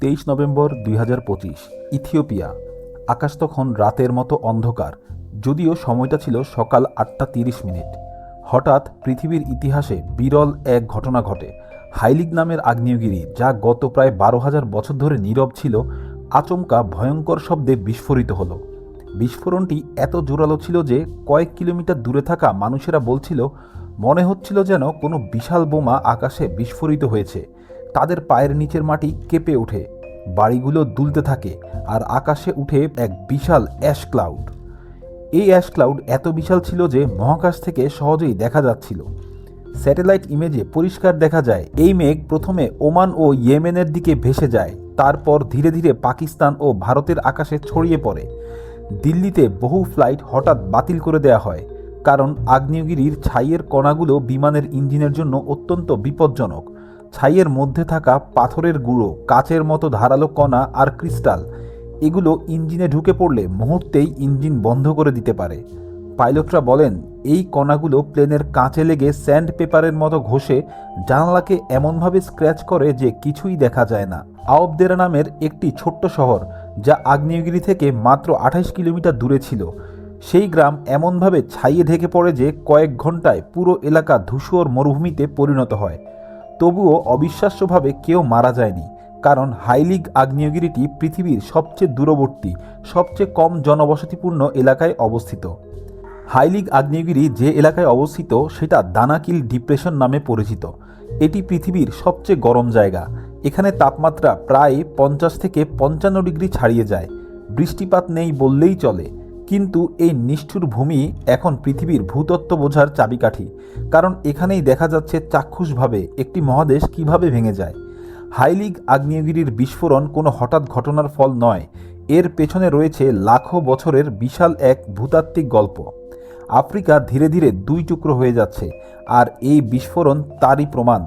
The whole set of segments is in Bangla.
তেইশ নভেম্বর দুই হাজার পঁচিশ, ইথিওপিয়া। আকাশ তখন রাতের মতো অন্ধকার, যদিও সময়টা ছিল সকাল আটটা তিরিশ মিনিট। হঠাৎ পৃথিবীর ইতিহাসে বিরল এক ঘটনা ঘটে। হাইলিগ নামের আগ্নেয়গিরি, যা গত প্রায় বারো হাজার বছর ধরে নীরব ছিল, আচমকা ভয়ঙ্কর শব্দে বিস্ফোরিত হলো। বিস্ফোরণটি এত জোরালো ছিল যে কয়েক কিলোমিটার দূরে থাকা মানুষেরা বলছিল, মনে হচ্ছিল যেন কোনো বিশাল বোমা আকাশে বিস্ফোরিত হয়েছে। তাদের পায়ের নিচের মাটি কেঁপে ওঠে। বাড়িগুলো দুলতে থাকে আর আকাশে উঠে এক বিশাল অ্যাশ ক্লাউড। এই অ্যাশ ক্লাউড এত বিশাল ছিল যে মহাকাশ থেকে সহজেই দেখা যাচ্ছিল। স্যাটেলাইট ইমেজে পরিষ্কার দেখা যায়, এই মেঘ প্রথমে ওমান ও ইয়েমেনের দিকে ভেসে যায়, তারপর ধীরে ধীরে পাকিস্তান ও ভারতের আকাশে ছড়িয়ে পড়ে। দিল্লিতে বহু ফ্লাইট হঠাৎ বাতিল করে দেওয়া হয়, কারণ আগ্নেয়গিরির ছাইয়ের কণাগুলো বিমানের ইঞ্জিনের জন্য অত্যন্ত বিপজ্জনক। ছাইয়ের মধ্যে থাকা পাথরের গুঁড়ো, কাচের মতো ধারালো কণা আর ক্রিস্টাল, এগুলো ইঞ্জিনে ঢুকে পড়লে মুহূর্তেই ইঞ্জিন বন্ধ করে দিতে পারে। পাইলটরা বলেন, এই কণাগুলো প্লেনের কাঁচে লেগে স্যান্ড পেপারের মতো ঘষে জানালাকে এমনভাবে স্ক্র্যাচ করে যে কিছুই দেখা যায় না। আওবদেরা নামের একটি ছোট্ট শহর, যা আগ্নেয়গিরি থেকে মাত্র আঠাশ কিলোমিটার দূরে ছিল। সেই গ্রাম এমনভাবে ছাইয়ে ঢেকে পড়ে যে কয়েক ঘন্টায় পুরো এলাকা ধূসর মরুভূমিতে পরিণত হয়। তবুও অবিশ্বাস্যভাবে কেউ মারা যায়নি, কারণ হাইলিগ আগ্নেয়গিরিটি পৃথিবীর সবচেয়ে দূরবর্তী, সবচেয়ে কম জনবসতিপূর্ণ এলাকায় অবস্থিত। হাইলিগ আগ্নেয়গিরি যে এলাকায় অবস্থিত, সেটা দানাকিল ডিপ্রেশন নামে পরিচিত। এটি পৃথিবীর সবচেয়ে গরম জায়গা। এখানে তাপমাত্রা প্রায় পঞ্চাশ থেকে পঞ্চান্ন ডিগ্রি ছাড়িয়ে যায়। বৃষ্টিপাত নেই বললেই চলে। কিন্তু এই নিষ্ঠুর ভূমি এখন পৃথিবীর ভূতত্ত্ব বোঝার চাবিকাঠি। কারণ এখানেই দেখা যাচ্ছে চাক্ষুষভাবে একটি মহাদেশ কীভাবে ভেঙে যায়। হাইলিগ আগ্নেয়গিরির বিস্ফোরণ কোনো হঠাৎ ঘটনার ফল নয়। এর পেছনে রয়েছে লাখো বছরের বিশাল এক ভূতাত্ত্বিক গল্প। আফ্রিকা ধীরে ধীরে দুই টুকরো হয়ে যাচ্ছে, আর এই বিস্ফোরণ তারই প্রমাণ।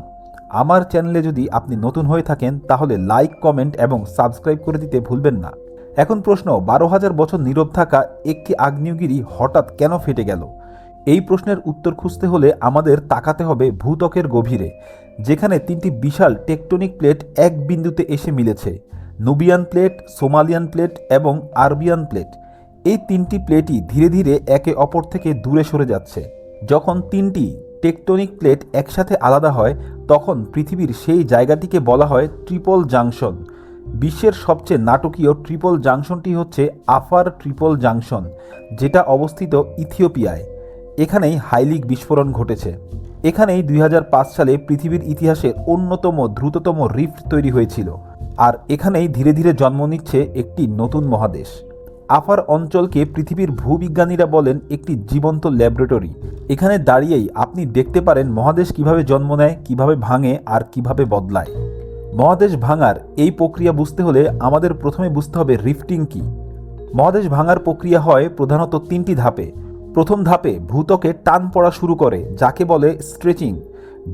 আমার চ্যানেলে যদি আপনি নতুন হয়ে থাকেন, তাহলে লাইক, কমেন্ট এবং সাবস্ক্রাইব করে দিতে ভুলবেন না। এখন প্রশ্ন, বারো হাজার বছর নীরব থাকা একটি আগ্নেয়গিরি হঠাৎ কেন ফেটে গেল? এই প্রশ্নের উত্তর খুঁজতে হলে আমাদের তাকাতে হবে ভূত্বকের গভীরে, যেখানে তিনটি বিশাল টেকটনিক প্লেট এক বিন্দুতে এসে মিলেছে, নুবিয়ান প্লেট, সোমালিয়ান প্লেট এবং আরবিয়ান প্লেট। এই তিনটি প্লেটই ধীরে ধীরে একে অপর থেকে দূরে সরে যাচ্ছে। যখন তিনটি টেকটনিক প্লেট একসাথে আলাদা হয়, তখন পৃথিবীর সেই জায়গাটিকে বলা হয় ট্রিপল জাংশন। বিশ্বের সবচেয়ে নাটকীয় ট্রিপল জাংশনটি হচ্ছে আফার ট্রিপল জাংশন, যেটা অবস্থিত ইথিওপিয়ায়। এখানেই হাইলিক বিস্ফোরণ ঘটেছে। এখানেই দুই হাজার পাঁচ সালে পৃথিবীর ইতিহাসের অন্যতম দ্রুততম রিফ্ট তৈরি হয়েছিল, আর এখানেই ধীরে ধীরে জন্ম নিচ্ছে একটি নতুন মহাদেশ। আফার অঞ্চলকে পৃথিবীর ভূবিজ্ঞানীরা বলেন একটি জীবন্ত ল্যাবরেটরি। এখানে দাঁড়িয়েই আপনি দেখতে পারেন মহাদেশ কীভাবে জন্ম নেয়, কীভাবে ভাঙে, আর কীভাবে বদলায়। মহাদেশ ভাঙার এই প্রক্রিয়া বুঝতে হলে আমাদের প্রথমে বুঝতে হবে রিফটিং কি। মহাদেশ ভাঙার প্রক্রিয়া হয় প্রধানত তিনটি ধাপে। প্রথম ধাপে ভূতকে টান পড়া শুরু করে, যাকে বলে স্ট্রেচিং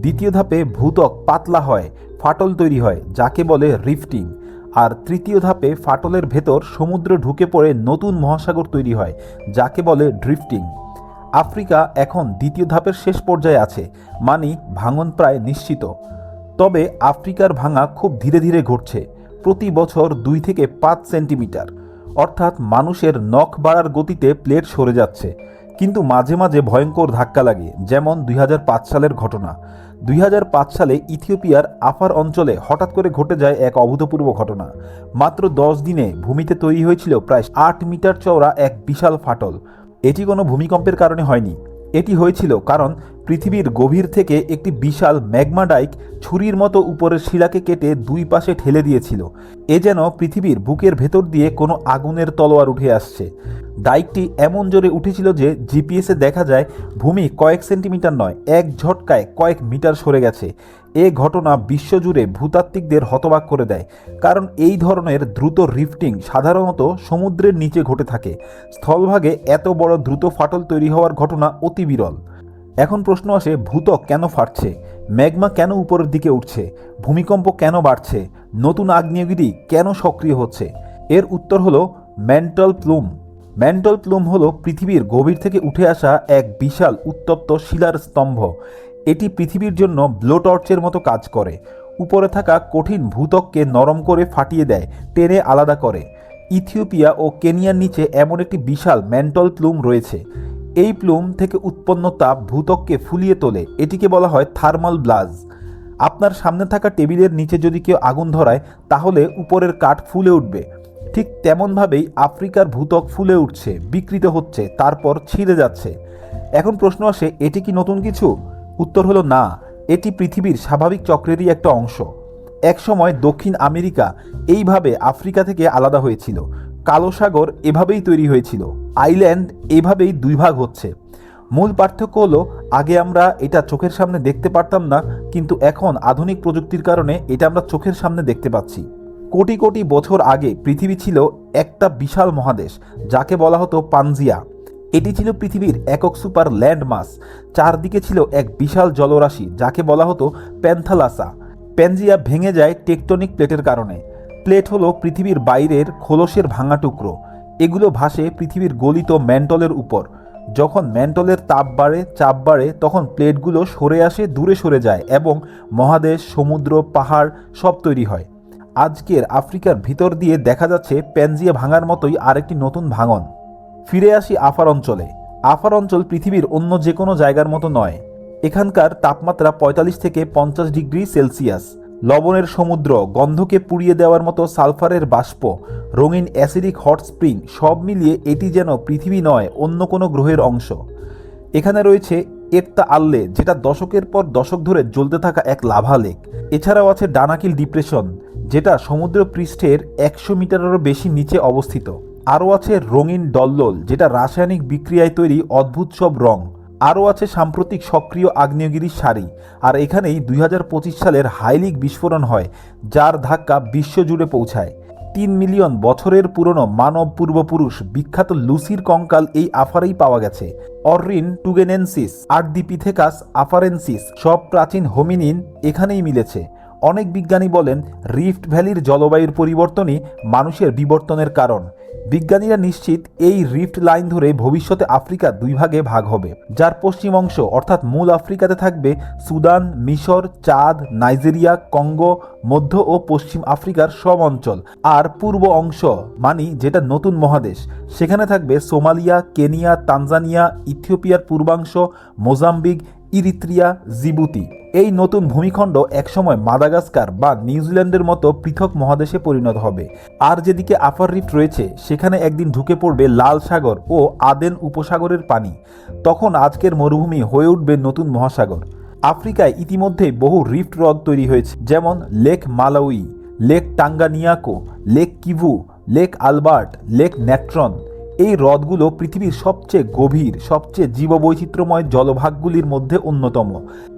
দ্বিতীয় ধাপে ভূতক পাতলা হয়, ফাটল তৈরি হয়, যাকে বলে রিফটিং আর তৃতীয় ধাপে ফাটলের ভেতর সমুদ্র ঢুকে পড়ে নতুন মহাসাগর তৈরি হয়, যাকে বলে ড্রিফটিং আফ্রিকা এখন দ্বিতীয় ধাপের শেষ পর্যায়ে আছে মানে ভাঙন প্রায় নিশ্চিত। তবে আফ্রিকার ভাঙা খুব ধীরে ধীরে ঘটছে, প্রতি বছর দুই থেকে পাঁচ সেন্টিমিটার। অর্থাৎ মানুষের নখ বাড়ার গতিতে প্লেট সরে যাচ্ছে। কিন্তু মাঝে মাঝে ভয়ঙ্কর ধাক্কা লাগে, যেমন দুই হাজার পাঁচ সালের ঘটনা। দুই হাজার পাঁচ সালে ইথিওপিয়ার আফার অঞ্চলে হঠাৎ করে ঘটে যায় এক অভূতপূর্ব ঘটনা। মাত্র দশ দিনে ভূমিতে তৈরি হয়েছিল প্রায় আট মিটার চওড়া এক বিশাল ফাটল। এটি কোনো ভূমিকম্পের কারণে হয়নি। এটি হয়েছিল কারণ পৃথিবীর গভীর থেকে একটি বিশাল ম্যাগমা ডাইক ছুরির মতো উপরের শিলাকে কেটে দুই পাশে ঠেলে দিয়েছিল। এ যেন পৃথিবীর বুকের ভেতর দিয়ে কোনো আগুনের তলোয়ার উঠে আসছে। ডাইকটি এমন জোরে উঠেছিল যে জিপিএসে দেখা যায় ভূমি কয়েক সেন্টিমিটার নয়, এক ঝটকায় কয়েক মিটার সরে গেছে। এ ঘটনা বিশ্বজুড়ে ভূতাত্ত্বিকদের হতবাক করে দেয়, কারণ এই ধরনের দ্রুত রিফটিং সাধারণত সমুদ্রের নিচে ঘটে থাকে। স্থলভাগে এত বড় দ্রুত ফাটল তৈরি হওয়ার ঘটনা অতি বিরল। এখন প্রশ্ন আসে ভূতক কেন ফাটছে? ম্যাগমা কেন উপরের দিকে উঠছে? ভূমিকম্প কেন বাড়ছে? নতুন আগ্নেয়গিরি কেন সক্রিয় হচ্ছে? এর উত্তর হলো মেন্টাল প্লুম। ম্যান্টল প্লুম হল পৃথিবীর গভীর থেকে উঠে আসা এক বিশাল উত্তপ্ত শিলার স্তম্ভ। এটি পৃথিবীর জন্য ব্লো টর্চের মতো কাজ করে। উপরে থাকা কঠিন ভূতককে নরম করে ফাটিয়ে দেয়, টেনে আলাদা করে। ইথিওপিয়া ও কেনিয়ার নিচে এমন একটি বিশাল ম্যান্টল প্লুম রয়েছে। এই প্লুম থেকে উৎপন্ন তাপ ভূতককে ফুলিয়ে তোলে। এটিকে বলা হয় থার্মাল ব্লাজ আপনার সামনে থাকা টেবিলের নিচে যদি কেউ আগুন ধরায়, তাহলে উপরের কাঠ ফুলে উঠবে। ঠিক তেমনভাবেই আফ্রিকার ভূতক ফুলে উঠছে, বিকৃত হচ্ছে, তারপর ছিঁড়ে যাচ্ছে। এখন প্রশ্ন আসে, এটি কি নতুন কিছু? উত্তর হলো না। এটি পৃথিবীর স্বাভাবিক চক্রেরই একটা অংশ। একসময় দক্ষিণ আমেরিকা এইভাবে আফ্রিকা থেকে আলাদা হয়েছিল। কালো সাগর এভাবেই তৈরি হয়েছিল। আইল্যান্ড এভাবেই দুই ভাগ হচ্ছে। মূল পার্থক্য হলো, আগে আমরা এটা চোখের সামনে দেখতে পারতাম না, কিন্তু এখন আধুনিক প্রযুক্তির কারণে এটা আমরা চোখের সামনে দেখতে পাচ্ছি। কোটি কোটি বছর আগে পৃথিবী ছিল একটা বিশাল মহাদেশ, যাকে বলা হতো পানজিয়া। এটি ছিল পৃথিবীর একক সুপার ল্যান্ড মাস চারদিকে ছিল এক বিশাল জলরাশি, যাকে বলা হতো প্যান্থালাসা। প্যানজিয়া ভেঙে যায় টেকটনিক প্লেটের কারণে। প্লেট হলো পৃথিবীর বাইরের খোলসের ভাঙা টুকরো। এগুলো ভাসে পৃথিবীর গলিত ম্যান্টলের উপর। যখন ম্যান্টলের তাপ বাড়ে, চাপ বাড়ে, তখন প্লেটগুলো সরে আসে, দূরে সরে যায় এবং মহাদেশ, সমুদ্র, পাহাড় সব তৈরি হয়। আজকের আফ্রিকার ভিতর দিয়ে দেখা যাচ্ছে প্যানজিয়া ভাঙার মতোই আরেকটি নতুন ভাঙন। ফিরে আসি আফার অঞ্চলে। আফার অঞ্চল পৃথিবীর অন্য যে কোনো জায়গার মতো নয়। এখানকার তাপমাত্রা পঁয়তাল্লিশ থেকে পঞ্চাশ ডিগ্রি সেলসিয়াস। লবণের সমুদ্র গন্ধকে পুড়িয়ে দেওয়ার মতো সালফারের বাষ্প, রঙিন অ্যাসিডিক হট স্প্রিং সব মিলিয়ে এটি যেন পৃথিবী নয়, অন্য কোনো গ্রহের অংশ। এখানে রয়েছে একতা আল্লে, যেটা দশকের পর দশক ধরে জ্বলতে থাকা এক লাভা লেক। এছাড়াও আছে ডানাকিল ডিপ্রেশন, যেটা সমুদ্র পৃষ্ঠের একশো মিটারেরও বেশি নিচে অবস্থিত। আরও আছে রঙিন ডল্লোল যেটা রাসায়নিক বিক্রিয়ায় তৈরি অদ্ভুত সব রং। আরও আছে সাম্প্রতিক সক্রিয় আগ্নেয়গিরির সারি, আর এখানেই দুই হাজার পঁচিশ সালের হাইলিক বিস্ফোরণ হয়, যার ধাক্কা বিশ্বজুড়ে পৌঁছায়। তিন মিলিয়ন বছরের পুরনো মানব পূর্বপুরুষ বিখ্যাত লুসির কঙ্কাল এই আফারেই পাওয়া গেছে। অররিন টুগেনেন্সিস আর্ডিপিথেকাস আফারেন্সিস, সব প্রাচীন হোমিনিন এখানেই মিলেছে। অনেক বিজ্ঞানী বলেন রিফট ভ্যালির জলবায়ুর পরিবর্তনই মানুষের বিবর্তনের কারণ। বিজ্ঞানীরা নিশ্চিত এই রিফট লাইন ধরে ভবিষ্যতে আফ্রিকা দুই ভাগে ভাগ হবে। যার পশ্চিম অংশ, অর্থাৎ মূল আফ্রিকাতে থাকবে, সুদান, মিশর, চাঁদ, নাইজেরিয়া, কঙ্গো, মধ্য ও পশ্চিম আফ্রিকার সব অঞ্চল। আর পূর্ব অংশ, মানি যেটা নতুন মহাদেশ, সেখানে থাকবে সোমালিয়া, কেনিয়া, তানজানিয়া, ইথিওপিয়ার পূর্বাংশ, মোজাম্বিক ইরিত্রিয়া জিবুতি। এই নতুন ভূমিখণ্ড একসময় মাদাগাস্কার বা নিউজিল্যান্ডের মতো পৃথক মহাদেশে পরিণত হবে। আর যেদিকে আফার রিফট রয়েছে, সেখানে একদিন ঢুকে পড়বে লাল সাগর ও আদেন উপসাগরের পানি। তখন আজকের মরুভূমি হয়ে উঠবে নতুন মহাসাগর। আফ্রিকায় ইতিমধ্যেই বহু রিফট হ্রদ তৈরি হয়েছে, যেমন Lake Malawi, Lake Tanganyika, Lake Kivu, Lake Albert, Lake Natron এই হ্রদগুলো পৃথিবীর সবচেয়ে গভীর, সবচেয়ে জীববৈচিত্র্যময় জলভাগগুলির মধ্যে অন্যতম।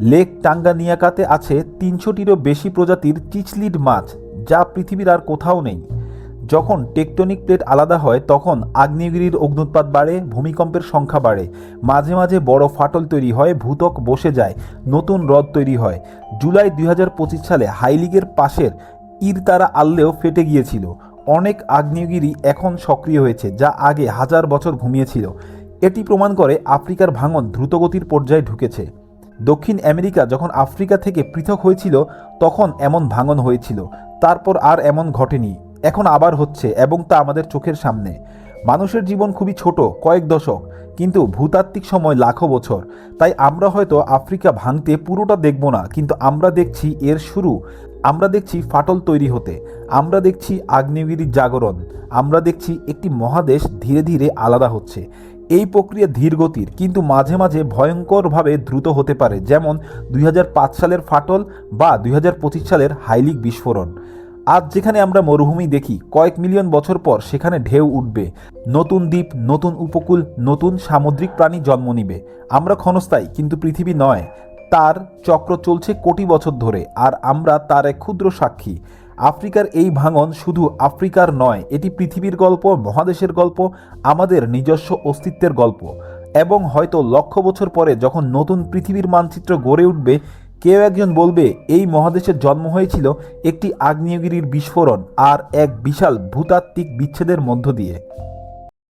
লেক টাঙ্গানিয়াকাতে আছে তিনশোটিরও বেশি প্রজাতির চিচলিড মাছ, যা পৃথিবীর আর কোথাও নেই। যখন টেকটনিক প্লেট আলাদা হয়, তখন আগ্নেয়গিরির অগ্নুৎপাত বাড়ে, ভূমিকম্পের সংখ্যা বাড়ে। মাঝে মাঝে বড় ফাটল তৈরি হয় ভূতক বসে যায়, নতুন হ্রদ তৈরি হয়। জুলাই দুই হাজার পঁচিশ সালে হাইলিগের পাশের ইরতারা আল্লেও ফেটে গিয়েছিল। অনেক আগ্নেয়গিরি এখন সক্রিয় হয়েছে, যা আগে হাজার বছর ঘুমিয়েছিল। এটি প্রমাণ করে আফ্রিকার ভাঙন দ্রুতগতির পর্যায়ে ঢুকেছে। দক্ষিণ আমেরিকা যখন আফ্রিকা থেকে পৃথক হয়েছিল, তখন এমন ভাঙন হয়েছিল। তারপর আর এমন ঘটেনি। এখন আবার হচ্ছে এবং তা আমাদের চোখের সামনে। মানুষের জীবন খুবই ছোট, কয়েক দশক, কিন্তু ভূতাত্ত্বিক সময় লাখো বছর। তাই আমরা হয়তো আফ্রিকা ভাঙতে পুরোটা দেখব না, কিন্তু আমরা দেখছি এর শুরু। আমরা দেখছি ফাটল তৈরি হতে, আমরা দেখছি আগ্নেয়গিরির জাগরণ, আমরা দেখছি একটি মহাদেশ ধীরে ধীরে আলাদা হচ্ছে। এই প্রক্রিয়া ধীরগতির কিন্তু মাঝে মাঝে ভয়ঙ্করভাবে দ্রুত হতে পারে, যেমন দুই হাজার পাঁচ সালের ফাটল বা দুই হাজার পঁচিশ সালের হাইলিক বিস্ফোরণ। আজ যেখানে আমরা মরুভূমি দেখি, কয়েক মিলিয়ন বছর পর সেখানে ঢেউ উঠবে। নতুন দ্বীপ, নতুন উপকূল, নতুন সামুদ্রিক প্রাণী জন্ম নিবে। আমরা ক্ষণস্থায়ী, কিন্তু পৃথিবী নয়। তার চক্র চলছে কোটি বছর ধরে, আর আমরা তার এক ক্ষুদ্র সাক্ষী। আফ্রিকার এই ভাঙন শুধু আফ্রিকার নয়, এটি পৃথিবীর গল্প, মহাদেশের গল্প, আমাদের নিজস্ব অস্তিত্বের গল্প। এবং হয়তো লক্ষ বছর পরে যখন নতুন পৃথিবীর মানচিত্র গড়ে উঠবে, কেউ একজন বলবে, এই মহাদেশের জন্ম হয়েছিল একটি আগ্নেয়গিরির বিস্ফোরণ আর এক বিশাল ভূতাত্ত্বিক বিচ্ছেদের মধ্য দিয়ে।